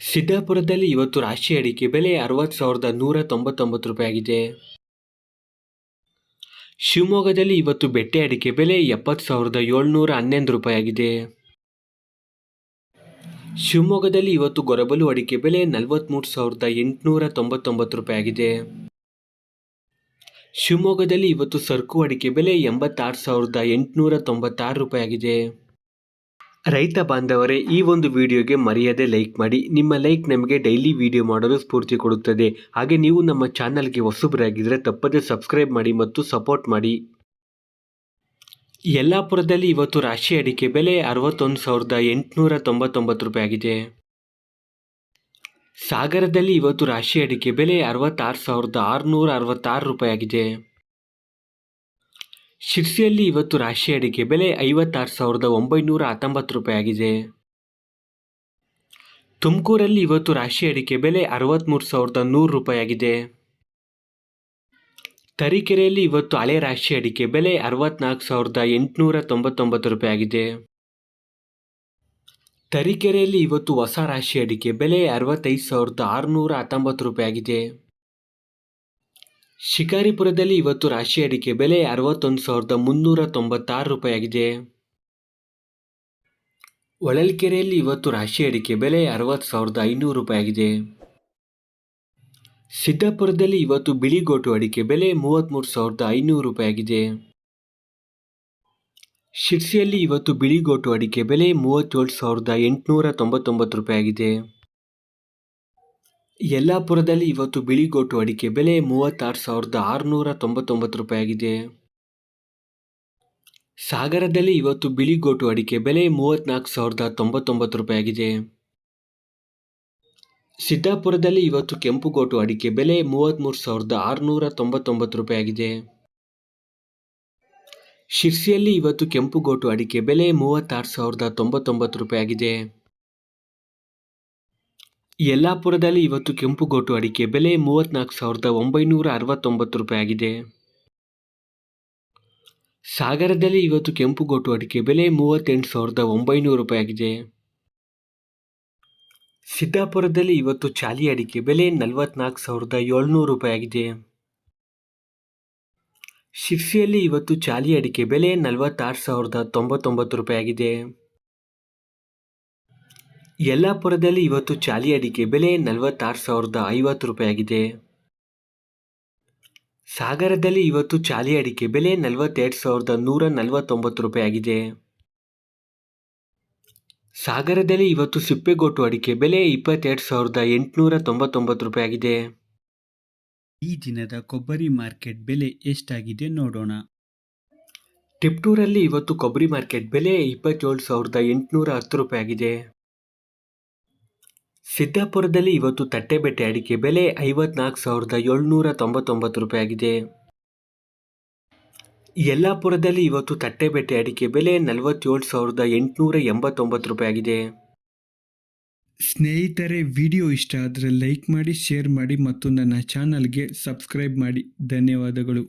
ಸಿದ್ದಾಪುರದಲ್ಲಿ ಇವತ್ತು ರಾಶಿ ಅಡಿಕೆ ಬೆಲೆ ಅರವತ್ತು ಸಾವಿರದ ನೂರ ತೊಂಬತ್ತೊಂಬತ್ತು ರೂಪಾಯಿ ಆಗಿದೆ ಶಿವಮೊಗ್ಗದಲ್ಲಿ ಇವತ್ತು ಬೆಟ್ಟೆ ಅಡಿಕೆ ಬೆಲೆ ಎಪ್ಪತ್ತು ಸಾವಿರದ ಏಳ್ನೂರ ಹನ್ನೊಂದು ರೂಪಾಯಿ ಆಗಿದೆ ಶಿವಮೊಗ್ಗದಲ್ಲಿ ಇವತ್ತು ಗೊರಬಲು ಅಡಿಕೆ ಬೆಲೆ ನಲವತ್ತ್ಮೂರು ಸಾವಿರದ ಎಂಟುನೂರ ತೊಂಬತ್ತೊಂಬತ್ತು ರೂಪಾಯಿ ಆಗಿದೆ ಶಿವಮೊಗ್ಗದಲ್ಲಿ ಇವತ್ತು ಸರ್ಕು ಅಡಿಕೆ ಬೆಲೆ ಎಂಬತ್ತಾರು ಸಾವಿರದ ಎಂಟುನೂರ ತೊಂಬತ್ತಾರು ರೂಪಾಯಿ ಆಗಿದೆ ರೈತ ಬಾಂಧವರೇ, ಈ ಒಂದು ವಿಡಿಯೋಗೆ ಮರೆಯದೆ ಲೈಕ್ ಮಾಡಿ. ನಿಮ್ಮ ಲೈಕ್ ನಮಗೆ ಡೈಲಿ ವಿಡಿಯೋ ಮಾಡಲು ಸ್ಫೂರ್ತಿ ಕೊಡುತ್ತದೆ. ಹಾಗೆ ನೀವು ನಮ್ಮ ಚಾನಲ್ಗೆ ಹೊಸಬರಾಗಿದ್ದರೆ ತಪ್ಪದೆ ಸಬ್ಸ್ಕ್ರೈಬ್ ಮಾಡಿ ಮತ್ತು ಸಪೋರ್ಟ್ ಮಾಡಿ. ಯಲ್ಲಾಪುರದಲ್ಲಿ ಇವತ್ತು ರಾಶಿ ಅಡಿಕೆ ಬೆಲೆ ಅರವತ್ತೊಂದು ಸಾವಿರದ ಎಂಟುನೂರ ತೊಂಬತ್ತೊಂಬತ್ತು ರೂಪಾಯಿ ಆಗಿದೆ. ಸಾಗರದಲ್ಲಿ ಇವತ್ತು ರಾಶಿ ಅಡಿಕೆ ಬೆಲೆ ಅರವತ್ತಾರು ಸಾವಿರದ ಆರುನೂರ ಅರವತ್ತಾರು ರೂಪಾಯಿ ಆಗಿದೆ. ಶಿರ್ಸಿಯಲ್ಲಿ ಇವತ್ತು ರಾಶಿ ಅಡಿಕೆ ಬೆಲೆ ಐವತ್ತಾರು ಸಾವಿರದ ಒಂಬೈನೂರ ಹತ್ತೊಂಬತ್ತು ರೂಪಾಯಿ ಆಗಿದೆ ತುಮಕೂರಲ್ಲಿ ಇವತ್ತು ರಾಶಿ ಅಡಿಕೆ ಬೆಲೆ ಅರವತ್ತ್ಮೂರು ಸಾವಿರದ ನೂರು ರೂಪಾಯಿ ಆಗಿದೆ ತರೀಕೆರೆಯಲ್ಲಿ ಇವತ್ತು ಹಳೆ ರಾಶಿ ಅಡಿಕೆ ಬೆಲೆ ಅರವತ್ನಾಲ್ಕು ಸಾವಿರದ ಎಂಟುನೂರ ತೊಂಬತ್ತೊಂಬತ್ತು ರೂಪಾಯಿ ಆಗಿದೆ ತರೀಕೆರೆಯಲ್ಲಿ ಇವತ್ತು ಹೊಸ ರಾಶಿ ಅಡಿಕೆ ಬೆಲೆ ಅರವತ್ತೈದು ಸಾವಿರದ ಆರುನೂರ ಹತ್ತೊಂಬತ್ತು ರೂಪಾಯಿ ಆಗಿದೆ ಶಿಕಾರಿಪುರದಲ್ಲಿ ಇವತ್ತು ರಾಶಿ ಅಡಿಕೆ ಬೆಲೆ ಅರವತ್ತೊಂದು ಸಾವಿರದ ಮುನ್ನೂರ ತೊಂಬತ್ತಾರು ರೂಪಾಯಿಯಾಗಿದೆ. ಹೊಳಲ್ಕೆರೆಯಲ್ಲಿ ಇವತ್ತು ರಾಶಿ ಅಡಿಕೆ ಬೆಲೆ ಅರವತ್ತು ಸಾವಿರದ ಐನೂರು ರೂಪಾಯಿಯಾಗಿದೆ. ಸಿದ್ದಾಪುರದಲ್ಲಿ ಇವತ್ತು ಬಿಳಿಗೋಟು ಅಡಿಕೆ ಬೆಲೆ ಮೂವತ್ತ್ಮೂರು ಸಾವಿರದ ಐನೂರು ರೂಪಾಯಿಯಾಗಿದೆ. ಶಿರ್ಸಿಯಲ್ಲಿ ಇವತ್ತು ಬಿಳಿಗೋಟು ಅಡಿಕೆ ಬೆಲೆ ಮೂವತ್ತೇಳು ಸಾವಿರದ ಎಂಟುನೂರ ತೊಂಬತ್ತೊಂಬತ್ತು ರೂಪಾಯಿ ಆಗಿದೆ ಯಲ್ಲಾಪುರದಲ್ಲಿ ಇವತ್ತು ಬಿಳಿಗೋಟು ಅಡಿಕೆ ಬೆಲೆ ಮೂವತ್ತಾರು ಸಾವಿರದ ಆರುನೂರ ತೊಂಬತ್ತೊಂಬತ್ತು ರೂಪಾಯಿ ಆಗಿದೆ ಸಾಗರದಲ್ಲಿ ಇವತ್ತು ಬಿಳಿಗೋಟು ಅಡಿಕೆ ಬೆಲೆ ಮೂವತ್ತ್ನಾಲ್ಕು ಸಾವಿರದ ತೊಂಬತ್ತೊಂಬತ್ತು ರೂಪಾಯಿ ಆಗಿದೆ ಸಿದ್ದಾಪುರದಲ್ಲಿ ಇವತ್ತು ಕೆಂಪುಗೋಟು ಅಡಿಕೆ ಬೆಲೆ ಮೂವತ್ತ್ಮೂರು ಸಾವಿರದ ಆರುನೂರ ತೊಂಬತ್ತೊಂಬತ್ತು ರೂಪಾಯಿ ಆಗಿದೆ ಶಿರ್ಸಿಯಲ್ಲಿ ಇವತ್ತು ಕೆಂಪುಗೋಟು ಅಡಿಕೆ ಬೆಲೆ ಮೂವತ್ತಾರು ಸಾವಿರದ ತೊಂಬತ್ತೊಂಬತ್ತು ರೂಪಾಯಿ ಆಗಿದೆ ಯಲ್ಲಾಪುರದಲ್ಲಿ ಇವತ್ತು ಕೆಂಪುಗೋಟು ಅಡಿಕೆ ಬೆಲೆ ಮೂವತ್ತ್ನಾಲ್ಕು ಸಾವಿರದ ಒಂಬೈನೂರ ಅರವತ್ತೊಂಬತ್ತು ರೂಪಾಯಿ ಆಗಿದೆ. ಸಾಗರದಲ್ಲಿ ಇವತ್ತು ಕೆಂಪುಗೋಟು ಅಡಿಕೆ ಬೆಲೆ ಮೂವತ್ತೆಂಟು ಸಾವಿರದ ಒಂಬೈನೂರು ರೂಪಾಯಿ ಆಗಿದೆ. ಸಿದ್ದಾಪುರದಲ್ಲಿ ಇವತ್ತು ಚಾಲಿ ಅಡಿಕೆ ಬೆಲೆ ನಲವತ್ನಾಲ್ಕು ಸಾವಿರದ ಏಳ್ನೂರು ರೂಪಾಯಿ ಆಗಿದೆ. ಶಿರ್ಸಿಯಲ್ಲಿ ಇವತ್ತು ಚಾಲಿ ಅಡಿಕೆ ಬೆಲೆ ನಲವತ್ತಾರು ಸಾವಿರದ ತೊಂಬತ್ತೊಂಬತ್ತು ರೂಪಾಯಿ ಆಗಿದೆ. ಯಲ್ಲಾಪುರದಲ್ಲಿ ಇವತ್ತು ಚಾಲಿ ಅಡಿಕೆ ಬೆಲೆ ನಲವತ್ತಾರು ಸಾವಿರದ ಐವತ್ತು ರೂಪಾಯಿ ಆಗಿದೆ ಸಾಗರದಲ್ಲಿ ಇವತ್ತು ಚಾಲಿ ಅಡಿಕೆ ಬೆಲೆ ನಲವತ್ತೆರಡು ಸಾವಿರದ ನೂರ ನಲವತ್ತೊಂಬತ್ತು ರೂಪಾಯಿ ಆಗಿದೆ ಸಾಗರದಲ್ಲಿ ಇವತ್ತು ಸಿಪ್ಪೆಗೋಟು ಅಡಿಕೆ ಬೆಲೆ ಇಪ್ಪತ್ತೆರಡು ಸಾವಿರದ ಎಂಟುನೂರ ತೊಂಬತ್ತೊಂಬತ್ತು ರೂಪಾಯಿ ಆಗಿದೆ ಈ ದಿನದ ಕೊಬ್ಬರಿ ಮಾರ್ಕೆಟ್ ಬೆಲೆ ಎಷ್ಟಾಗಿದೆ ನೋಡೋಣ. ಟಿಪ್ಟೂರಲ್ಲಿ ಇವತ್ತು ಕೊಬ್ಬರಿ ಮಾರ್ಕೆಟ್ ಬೆಲೆ ಇಪ್ಪತ್ತೇಳು ಸಾವಿರದ ಎಂಟುನೂರ ಹತ್ತು ರೂಪಾಯಿ ಆಗಿದೆ ಸಿದ್ದಾಪುರದಲ್ಲಿ ಇವತ್ತು ತಟ್ಟೆಬೆಟ್ಟೆ ಅಡಿಕೆ ಬೆಲೆ ಐವತ್ನಾಲ್ಕು ಸಾವಿರದ ಏಳ್ನೂರ ತೊಂಬತ್ತೊಂಬತ್ತು ರೂಪಾಯಿ ಆಗಿದೆ. ಯಲ್ಲಾಪುರದಲ್ಲಿ ಇವತ್ತು ತಟ್ಟೆಬೆಟ್ಟೆ ಅಡಿಕೆ ಬೆಲೆ ನಲವತ್ತೇಳು ಸಾವಿರದ ಎಂಟುನೂರ ಎಂಬತ್ತೊಂಬತ್ತು ರೂಪಾಯಿ ಆಗಿದೆ. ಸ್ನೇಹಿತರೆ, ವಿಡಿಯೋ ಇಷ್ಟ ಆದರೆ ಲೈಕ್ ಮಾಡಿ, ಶೇರ್ ಮಾಡಿ ಮತ್ತು ನನ್ನ ಚಾನಲ್ಗೆ ಸಬ್ಸ್ಕ್ರೈಬ್ ಮಾಡಿ. ಧನ್ಯವಾದಗಳು.